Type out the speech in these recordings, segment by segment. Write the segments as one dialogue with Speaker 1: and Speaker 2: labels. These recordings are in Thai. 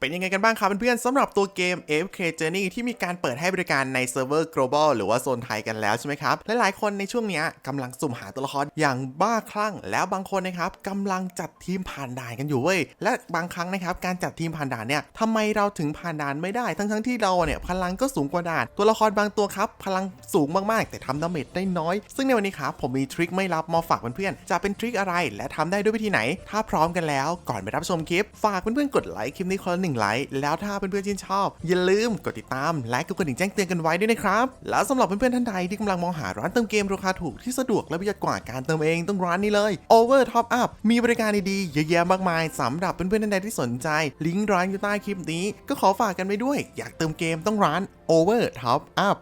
Speaker 1: เป็นยังไงกันบ้างครับเพื่อนๆสำหรับตัวเกม AFK Journey ที่มีการเปิดให้บริการในเซิร์ฟเวอร์ global หรือว่าโซนไทยกันแล้วใช่ไหมครับหลายๆคนในช่วงนี้กำลังสุ่มหาตัวละครอย่างบ้าคลั่ง แล้วบางคนนะครับกำลังจัดทีมผ่านด่านกันอยู่เว้ยและบางครั้งนะครับการจัดทีมผ่านด่านเนี่ยทำไมเราถึงผ่านด่านไม่ได้ ทั้งๆที่เราเนี่ยพลังก็สูงกว่าด่าน ตัวละครบางตัวครับพลังสูงมากๆ แต่ทำดาเมจได้น้อย ซึ่งในวันนี้ครับผมมีทริคไม่ลับมาฝากเพื่อนๆจะเป็นทริคอะไรและทำได้ด้วยวิธีไหน ถ้าพร้อมกันแล้ว ก่อนไปรับชมคลิป ฝากเพื่อนๆกดไลค์คลิปนี้คน1ไลค์แล้วถ้าเพื่อนๆชื่นชอบ อย่าลืมกดติดตามและกดกระดิ่งแจ้งเตือนกันไว้ด้วยนะครับ แล้วสำหรับเพื่อนๆท่านใดที่กำลังมองหาร้านเติมเกมราคาถูกที่สะดวกและประหยัดกว่าการเติมเองต้องร้านนี้เลย Over Top Up มีบริการดีๆเยอะแยะมากมายสำหรับเพื่อนๆท่านใดที่สนใจ ลิงก์ร้านอยู่ใต้คลิปนี้ ก็ขอฝากกันไว้ด้วย อยากเติมเกมต้องร้าน Over Top Up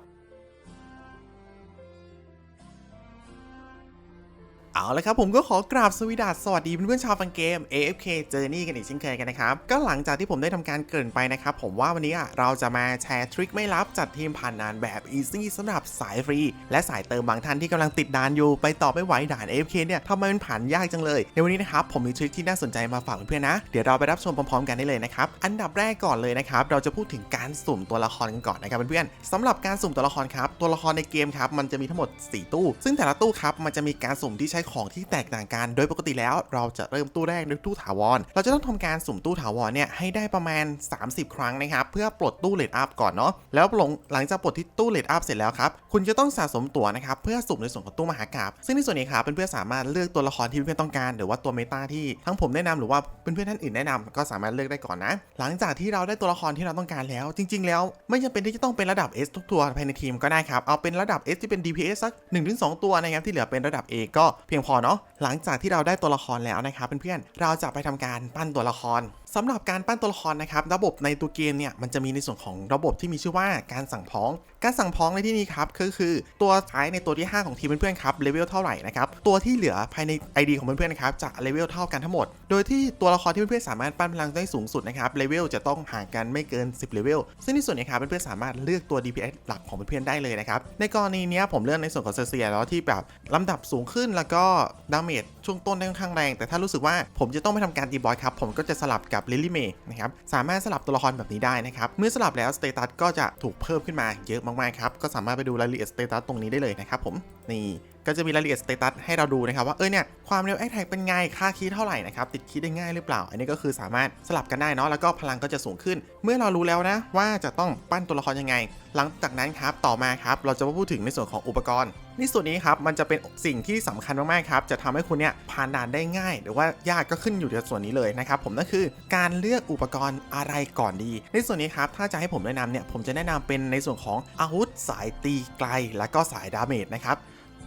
Speaker 1: เอาละครับผมก็ขอกราบสวสดัสสวัสดีเพื่อนๆชาวฟังเกม AFK Journey กันอีกเช่นเคยกันนะครับ ก็หลังจากที่ผมได้ทำการเกริ่นไปนะครับ ผมว่าวันนี้อะเราจะมาแชร์ทริคไม่ลับจัดทีมผ่านด่านแบบ Easy สำหรับสายฟรี และสายเติมบางท่านที่กำลังติดด่านอยู่ ไปต่อไม่ไหวด่าน AFK เนี่ยทำไมมันผ่านยากจังเลย ในวันนี้นะครับผมมีทริคที่น่าสนใจมาฝากเพื่อนๆนะ เดี๋ยวเราไปรับชมพร้อมๆกันได้เลยนะครับอันดับแรกก่อนเลยนะครับเราจะพูดถึงการสุ่มตัวละครกันก่อนนะครับเพื่อนๆสำหรับการสุ่มตัวละครครับตัวละครในเกมครับมันจะมีทั้งหมด 4 ตู้ ซึ่งแต่ละตู้ครับมันจะมีการสุ่มที่ใช้ของที่แตกต่างกัน โดยปกติแล้วเราจะเริ่มตู้แรกด้วยตู้ถาวร เราจะต้องทำการสุ่มตู้ถาวรเนี่ยให้ได้ประมาณ 30 ครั้งนะครับเพื่อปลดตู้เลดอัพก่อนเนาะแล้วหลงหลังจากปลดที่ตู้เลดอัพเสร็จแล้วครับคุณจะต้องสะสมตั๋วนะครับเพื่อสุ่มในส่วนของตู้มหากราบซึ่งในส่วนนี้ครับเพื่อนๆสามารถเลือกตัวละครที่เพื่อนๆต้องการ หรือว่าตัวเมตาที่ทั้งผมแนะนำหรือว่าเพื่อนๆท่านอื่นแนะนำก็สามารถเลือกได้ก่อนนะ หลังจากที่เราได้ตัวละครที่เราต้องการแล้ว จริง ๆ แล้วไม่จำเป็นที่จะต้องเป็นระดับ S ทุกตัวภายในทีมก็ได้ครับเอาเป็นระดับ S ที่เป็น DPS สัก1-2 ตัวนะครับที่เหลือเป็นระดับ A ก็เพียงพอเนาะหลังจากที่เราได้ตัวละครแล้วนะครับเพื่อนๆเราจะไปทำการปั้นตัวละคร สำหรับการปั้นตัวละครนะครับระบบในตัวเกมเนี่ยมันจะมีในส่วนของระบบที่มีชื่อว่าการสั่งพ้อง การสั่งพ้องในที่นี้ครับก็คือตัวท้ายในตัวที่ 5 ของทีมเพื่อนๆครับเลเวลเท่าไหร่นะครับตัวที่เหลือภายใน ID ของเพื่อนๆนะครับจะเลเวลเท่ากันทั้งหมด โดยที่ตัวละครที่เพื่อนๆสามารถปั้นพลังได้สูงสุดนะครับเลเวลจะต้องห่างกันไม่เกิน 10เลเวลซึ่งในส่วนนี้ครับเพื่อนๆสามารถเลือกตัว DPS หลักของเพื่อนๆได้เลยนะครับในกรณีนี้ผมเลือกในส่วนของเซเซียแล้วที่แบบลำดับสูงขึ้นแล้วก็ดาเมจช่วงต้นได้ค่อนข้างแรง แต่ถ้ารู้สึกว่าผมจะต้องไปทำการตีบอสครับผมก็จะสลับกับลิลลี่เมย์นะครับสามารถสลับตัวละครแบบนี้ได้นะครับเมื่อสลับแล้วสเตตัสก็จะถูกเพิ่มขึ้นมาเยอะมากๆครับก็สามารถไปดูรายละเอียดสเตตัสตรงนี้ได้เลยนะครับผมนี่ ก็จะมีรายละเอียดสเตตัสให้เราดูนะครับว่าเออเนี่ยความเร็วแอคแท็กเป็นไงค่าคีย์เท่าไหร่นะครับติดคีย์ได้ง่ายหรือเปล่า อันนี้ก็คือสามารถสลับกันได้เนาะแล้วก็พลังก็จะสูงขึ้น เมื่อเรารู้แล้วนะว่าจะต้องปั้นตัวละครยังไง หลังจากนั้นครับต่อมาครับเราจะมาพูดถึงในส่วนของอุปกรณ์ในส่วนนี้ครับมันจะเป็นสิ่งที่สำคัญมากๆครับจะทำให้คุณเนี่ยผ่านด่านได้ง่าย หรือว่ายากก็ขึ้นอยู่ในส่วนนี้เลยนะครับผมนั่นคือการเลือกอุปกรณ์อะไรก่อนดี ในส่วนนี้ครับถ้าจะให้ผมแนะนำเนี่ยผมจะแนะนำเป็นในส่วนของอาวุธสายตีไกล และก็สายดาเมจนะครับ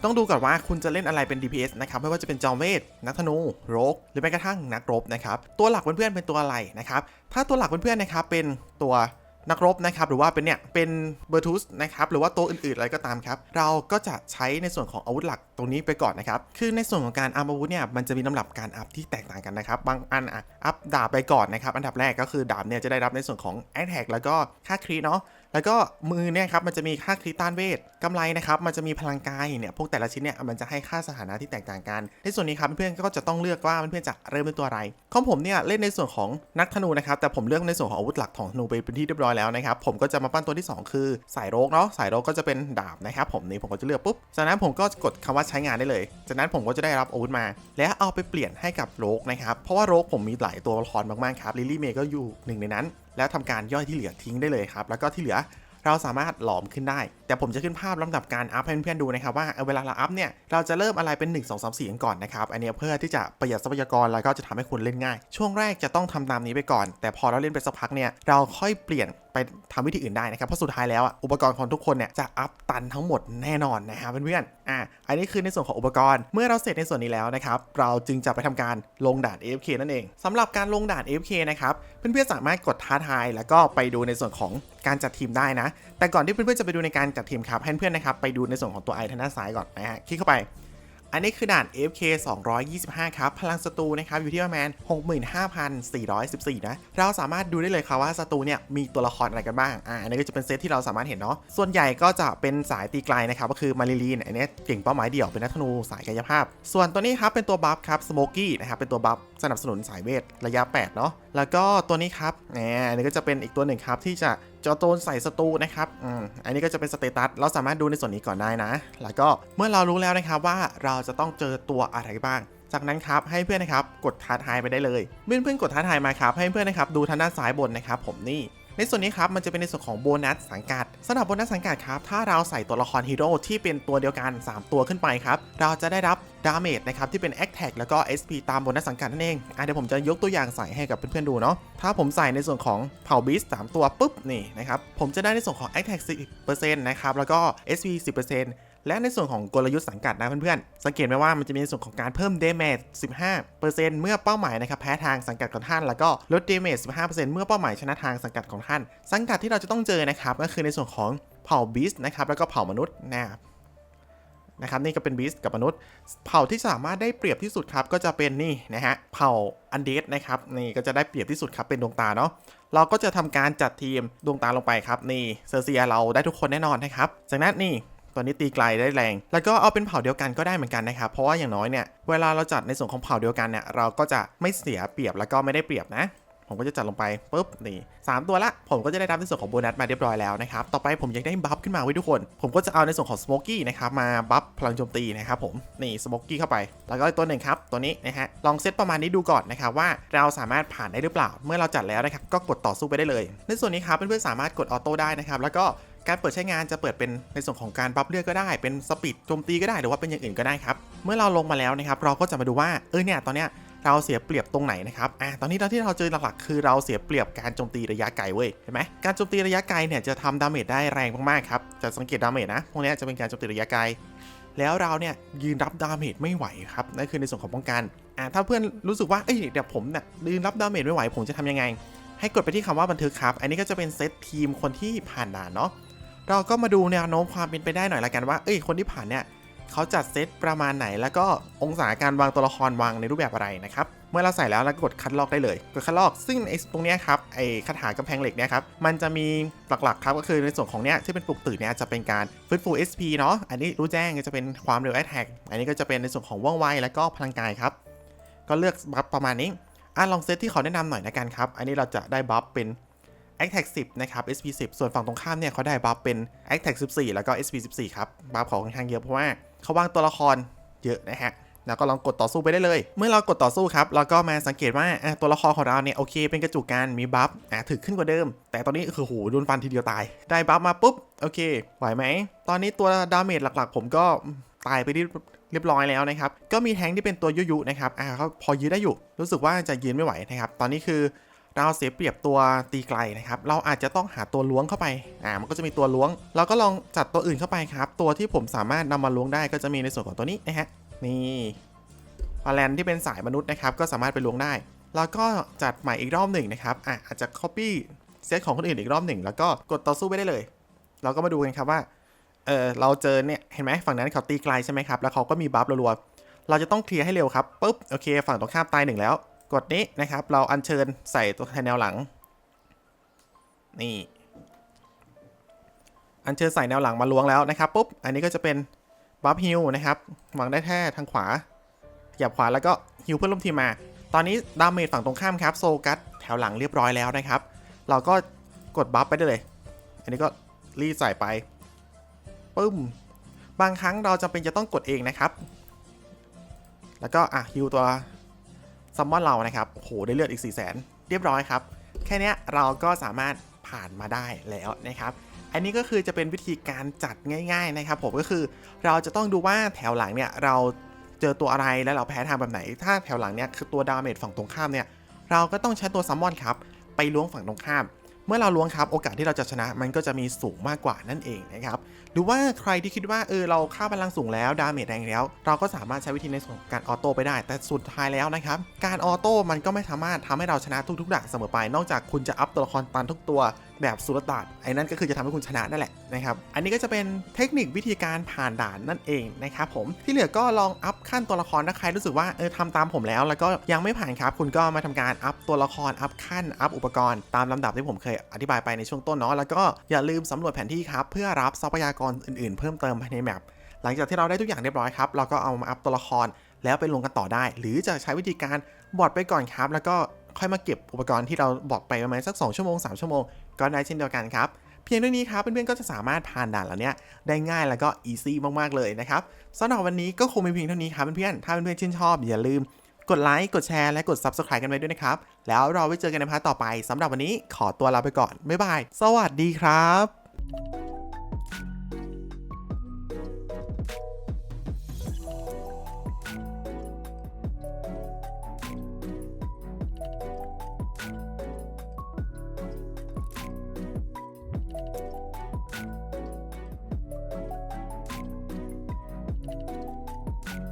Speaker 1: ต้องดูก่อนว่าคุณจะเล่นอะไรเป็น DPS นะครับไม่ว่าจะเป็นจอมเวทนักธนูโรกหรือแม้กระทั่งนักรบนะครับตัวหลักเพื่อนๆเป็นตัวอะไรนะครับถ้าตัวหลักเพื่อนๆนะครับเป็นตัวนักรบนะครับหรือว่าเป็นเนี่ยเป็นเบอร์ทูสนะครับหรือว่าตัวอื่นๆอะไรก็ตามครับเราก็จะใช้ในส่วนของอาวุธหลักตรงนี้ไปก่อนนะครับคือในส่วนของการอัพอาวุธเนี่ยมันจะมีลำดับการอัพที่แตกต่างกันนะครับบางอันอัพดาบไปก่อนนะครับอันดับแรกก็คือดาบเนี่ยจะได้รับในส่วนของแอ t แทกแล้วก็ค่าครีเนาะ แล้วก็มือเนี่ยครับมันจะมีค่าคริต้านเวทกำไรนะครับมันจะมีพลังกายเนี่ยพวกแต่ละชิ้นเนี่ยมันจะให้ค่าสถานะที่แตกต่างกัน ในส่วนนี้ครับเพื่อนก็จะต้องเลือกว่าเพื่อนจะเริ่มด้วยตัวอะไรของผมเนี่ยเล่นในส่วนของนักธนูนะครับแต่ผมเลือกในส่วนของอาวุธหลักของธนูไปเป็นที่เรียบร้อยแล้วนะครับผมก็จะมาปั้นตัวที่ 2 คือสายโรกเนาะสายโรกก็จะเป็นดาบนะครับผมนี่ผมก็จะเลือกปุ๊บจากนั้นผมก็กดคำว่าใช้งานได้เลย จากนั้นผมก็จะได้รับอาวุธมา แล้วเอาไปเปลี่ยนให้กับโรกนะครับเพราะว่าโรกผมมีหลายตัวละครมากๆครับลิลลี่เมย์ก็อยู่หนึ่งในนั้น แล้วทำการย่อยที่เหลือทิ้งได้เลยครับ แล้วก็ที่เหลือเราสามารถหลอมขึ้นได้ แต่ผมจะขึ้นภาพลำดับการอัพให้เพื่อนๆดูนะครับว่าเวลาเราอัพเนี่ยเราจะเริ่มอะไรเป็น 1 2 3 4กันก่อนนะครับ อันนี้เพื่อที่จะประหยัดทรัพยากรแล้วก็จะทำให้คุณเล่นง่าย ช่วงแรกจะต้องทำตามนี้ไปก่อน แต่พอเราเล่นไปสักพักเนี่ยเราค่อยเปลี่ยน ไปทำวิธีอื่นได้นะครับ เพราะสุดท้ายแล้วอะอุปกรณ์ของทุกคนเนี่ยจะอัพตันทั้งหมดแน่นอนนะครับเพื่อนๆอะอันนี้คือในส่วนของอุปกรณ์ เมื่อเราเสร็จในส่วนนี้แล้วนะครับเราจึงจะไปทำการลงด่าน AFK นั่นเองสำหรับการลงด่าน AFK นะครับเพื่อนๆสามารถกดท้าทาย แล้วก็ไปดูในส่วนของการจัดทีมได้นะ แต่ก่อนที่เพื่อนๆจะไปดูในการจัดทีมครับให้เพื่อนๆนะครับไปดูในส่วนของตัวไอทางด้านซ้ายก่อนนะฮะคลิกเข้าไป อันนี้คือด่าน FK 225 ครับ พลังศัตรูนะครับ อยู่ที่ประมาณ 65,414 นะ เราสามารถดูได้เลยครับว่าศัตรูเนี่ย มีตัวละครอะไรกันบ้าง อ่า อันนี้ก็จะเป็นเซตที่เราสามารถเห็นเนาะ ส่วนใหญ่ก็จะเป็นสายตีไกลนะครับ ก็คือมาริลีน อันนี้เก่งเป้าหมายเดี่ยว เป็นนักธนูสายกายภาพ ส่วนตัวนี้ครับ เป็นตัวบัฟครับ สโมกี้นะครับ เป็นตัวบัฟสนับสนุนสายเวทระยะ 8 เนาะ แล้วก็ตัวนี้ครับแหมอันนี้ก็จะเป็นอีกตัวหนึ่งครับที่จะจอโตนใส่ศัตรูนะครับอืมอันนี้ก็จะเป็นสเตตัส เราสามารถดูในส่วนนี้ก่อนได้นะ แล้วก็เมื่อเรารู้แล้วนะครับว่าเราจะต้องเจอตัวอะไรบ้างจากนั้นครับให้เพื่อนนะครับกดท้าทายไปได้เลย เมื่อเพื่อนกดท้าทายมาครับให้เพื่อนนะครับดูทางด้านซ้ายบนนะครับผมนี่ ในส่วนนี้ครับมันจะเป็นในส่วนของโบนัสสังกัดสำหรับโบนัสสังกัดครับถ้าเราใส่ตัวละครฮีโร่ที่เป็นตัวเดียวกัน 3 ตัวขึ้นไปครับเราจะได้รับดาเมจนะครับที่เป็นแอคแท็กแล้วก็ SP ตามโบนัสสังกัดนั่นเองอะเดี๋ยวผมจะยกตัวอย่างใส่ให้กับเพื่อนๆดูเนาะถ้าผมใส่ในส่วนของเผ่าบีสามตัวปุ๊บนี่นะครับผมจะได้ในส่วนของแอคแท็ก10%นะครับแล้วก็ SP 10% และในส่วนของกลยุทธ์สังกัดนะเพื่อนๆ สังเกตไหมว่ามันจะมีในส่วนของการเพิ่มเดเมจ15%เมื่อเป้าหมายนะครับแพ้ทางสังกัดของท่าน แล้วก็ลดเดเมจ15%เมื่อเป้าหมายชนะทางสังกัดของท่าน สังกัดที่เราจะต้องเจอนะครับก็คือในส่วนของเผ่าบีสนะครับแล้วก็เผ่ามนุษย์นะครับนะครับนี่ก็เป็นบีสกับมนุษย์ เผ่าที่สามารถได้เปรียบที่สุดครับ ก็จะเป็นนี่นะฮะเผ่าอันเดสนะครับนี่ก็จะได้เปรียบที่สุดครับเป็นดวงตาเนาะเราก็จะทำการจัดทีมดวงตาลงไปครับนี่เซอร์เซียเราได้ทุกคนแน่นอนนะครับจากนั้นนี่ ตัวนี้ตีไกลได้แรง แล้วก็เอาเป็นเผ่าเดียวกันก็ได้เหมือนกันนะครับเพราะว่าอย่างน้อยเนี่ยเวลาเราจัดในส่วนของเผ่าเดียวกันเนี่ยเราก็จะไม่เสียเปรียบแล้วก็ไม่ได้เปรียบนะผมก็จะจัดลงไปปุ๊บนี่สามตัวละ ผมก็จะได้รับในส่วนของโบนัสมาเรียบร้อยแล้วนะครับ ต่อไปผมอยังได้บัฟขึ้นมาไว้ทุกคน ผมก็จะเอาในส่วนของสโมกี้นะครับมาบัฟพลังโจมตีนะครับผมนี่สโมกี้เข้าไป แล้วก็อีกตัวหนึ่งครับ ตัวนี้นะฮะลองเซตประมาณนี้ดูก่อนนะครับว่าเราสามารถผ่านได้หรือเปล่า เมื่อเราจัดแล้วนะครับก็กดต่อสู้ไปได้เลย ในส่วนนี้ครับเพื่อนๆสามารถกดออโต้ได้นะครับแล้วก็ การเปิดใช้งานจะเปิดเป็นในส่วนของการบัฟเลือดก็ได้ เป็นสปีดโจมตีก็ได้หรือว่าเป็นอย่างอื่นก็ได้ครับ เมื่อเราลงมาแล้วนะครับ เราก็จะมาดูว่าเออเนี่ยตอนเนี้ยเราเสียเปรียบตรงไหนนะครับอะตอนนี้เราที่เราเจอหลักๆ คือเราเสียเปรียบการโจมตีระยะไกลเว้ยเห็นไหมการโจมตีระยะไกลเนี่ยจะทำดาเมจได้แรงมากๆครับ จะสังเกตดาเมจนะพวกนี้จะเป็นการโจมตีระยะไกล แล้วเราเนี่ยยืนรับดาเมจไม่ไหวครับ นั่นคือในส่วนของป้องกัน อะถ้าเพื่อนรู้สึกว่า เอ้ยเดี๋ยวผมเนี่ยยืนรับดาเมจไม่ไหว ผมจะทำยังไง ให้กดไปที่คำว่าบันทึกครับ อันนี้ก็จะเป็นเซตทีมคนที่ผ่านด่านเนาะ เราก็มาดูแนวโน้มความเป็นไปได้หน่อยละกันว่าเอ้ยคนที่ผ่านเนี่ยเขาจัดเซตประมาณไหนแล้วก็องศาการวางตัวละครวางในรูปแบบอะไรนะครับ เมื่อเราใส่แล้วเราก็กดคัดลอกได้เลย กดคัดลอก ซึ่งไอ้ตรงเนี้ยครับไอ้คาถากำแพงเหล็กเนี่ยครับมันจะมีหลักๆครับก็คือในส่วนของเนี้ยที่เป็นปลุกตื่นเนี่ยจะเป็นการฟื้นฟู SP เนาะอันนี้รู้แจ้งจะเป็นความเร็วแอ t แทกอันนี้ก็จะเป็นในส่วนของว่องไวแล้วก็พลังกายครับก็เลือกบัฟประมาณนี้อะลองเซตที่เขาแนะนำหน่อยนะกันครับอันนี้เราจะได้บัฟเป็น a t t a c 10 นะครับ SP 10 ส่วนฝั่งตรงข้ามเนี่ยเขาได้บัฟเป็น a t t a c 14 แล้วก็ SP 14 ครับ บัฟเขาค่อนข้างเยอะเพราะว่าเขาวางตัวละครเยอะนะฮะแล้วก็ลองกดต่อสู้ไปได้เลย เมื่อเรากดต่อสู้ครับ เราก็มาสังเกตว่าอะตัวละครของเราเนี่ยโอเค เป็นกระจุกกันมีบัฟอะถึกขึ้นกว่าเดิม แต่ตอนนี้คือโหโดนฟันทีเดียวตาย ได้บัฟมาปุ๊บ โอเค ไหวไหม ตอนนี้ตัวดาเมจหลักๆ ผมก็ตายไปที่เรียบร้อยแล้วนะครับ ก็มีแทงที่เป็นตัวยุยุนะครับ อ่าเขาพอยืนได้อยู่ รู้สึกว่าจะยืนไม่ไหวนะครับ ตอนนี้คือ เราเสียเปรียบตัวตีไกลนะครับ เราอาจจะต้องหาตัวล้วงเข้าไป อ่า มันก็จะมีตัวล้วง เราก็ลองจัดตัวอื่นเข้าไปครับ ตัวที่ผมสามารถนำมาล้วงได้ก็จะมีในส่วนของตัวนี้นะฮะ นี่พาแลนที่เป็นสายมนุษย์นะครับ ก็สามารถไปล้วงได้ แล้วก็จัดใหม่อีกรอบหนึ่งนะครับ อะอาจจะ copy เซตของคนอื่นอีกรอบหนึ่งแล้วก็กดต่อสู้ไปได้เลย เราก็มาดูกันครับว่า เออเราเจอเนี่ยเห็นไหมฝั่งนั้นเขาตีไกลใช่ไหมครับ แล้วเขาก็มีบัฟรัวๆเราจะต้องเคลียร์ให้เร็วครับปุ๊บ โอเค ฝั่งตรงข้ามตายหนึ่งแล้ว กดนี้นะครับ เราอัญเชิญใส่ตัวแทนแนวหลัง นี่ อัญเชิญใส่แนวหลังมาล้วงแล้วนะครับปุ๊บ อันนี้ก็จะเป็นบัฟฮิลนะครับวางได้แค่ทางขวาขยับขวาแล้วก็ฮิลเพื่อนร่วมทีมมา ตอนนี้ดาเมจฝั่งตรงข้ามครับโซกัสแถวหลังเรียบร้อยแล้วนะครับ เราก็กดบัฟไปได้เลย อันนี้ก็รีดใส่ไปปึ้ม บางครั้งเราจะเป็นจะต้องกดเองนะครับ แล้วก็อะฮิลตัว ซัมมอนเรานะครับโอ้โหได้เลือดอีก 4 0 0 0 0 0 เรียบร้อยครับ แค่นี้เราก็สามารถผ่านมาได้แล้วนะครับ อันนี้ก็คือจะเป็นวิธีการจัดง่าย ๆนะครับ ผมก็คือเราจะต้องดูว่าแถวหลังเนี่ยเราเจอตัวอะไรแล้วเราแพ้ทางแบบไหน ถ้าแถวหลังเนี่ยคือตัวดาเมจฝั่งตรงข้ามเนี่ยเราก็ต้องใช้ตัวซัมมอนครับไปล้วงฝั่งตรงข้าม เมื่อเราล้วงครับโอกาสที่เราจะชนะมันก็จะมีสูงมากกว่านั่นเองนะครับหรือว่าใครที่คิดว่าเออเราค่าพลังสูงแล้วดาเมจแรงแล้ว เราก็สามารถใช้วิธีในส่วนของการออโต้ไปได้ แต่สุดท้ายแล้วนะครับการออโต้มันก็ไม่สามารถทำให้เราชนะทุกๆด่านเสมอไป นอกจากคุณจะอัพตัวละครตันทุกตัว แบบสุรตัดไอ้นั่นก็คือจะทำให้คุณชนะนั่นแหละนะครับ อันนี้ก็จะเป็นเทคนิควิธีการผ่านด่านนั่นเองนะครับผมที่เหลือก็ลองอัพขั้นตัวละครถ้าใครรู้สึกว่าเออทำตามผมแล้ว แล้วก็ยังไม่ผ่านครับ คุณก็มาทำการอัพตัวละครอัพขั้นอัพอุปกรณ์ตามลำดับที่ผมเคยอธิบายไปในช่วงต้นเนาะแล้วก็อย่าลืมสำรวจแผนที่ครับเพื่อรับทรัพยากรอื่นๆ เพิ่มเติมภายในแมปหลังจากที่เราได้ทุกอย่างเรียบร้อยครับเราก็เอามาอัพตัวละครแล้วไปลงกันต่อได้ หรือจะใช้วิธีการบอดไปก่อนครับ แล้วก็ ค่อยมาเก็บอุปกรณ์ที่เราบอดไปประมาณสัก 2 ชั่วโมง 3 ชั่วโมง ก็ได้เช่นเดียวกันครับ เพียงเท่านี้ครับเพื่อนๆก็จะสามารถผ่านด่านเหล่านี้ได้ง่ายแล้วก็อีซี่มากๆเลยนะครับสำหรับวันนี้ก็คงเป็นเพียงเท่านี้ครับเพื่อนๆถ้าเพื่อนๆชื่นชอบอย่าลืมกดไลค์ กดแชร์ และกด Subscribe กันไว้ด้วยนะครับ แล้วเราไว้เจอกันในพาร์ทต่อไป สำหรับวันนี้ขอตัวลาไปก่อน บ๊ายบาย สวัสดีครับ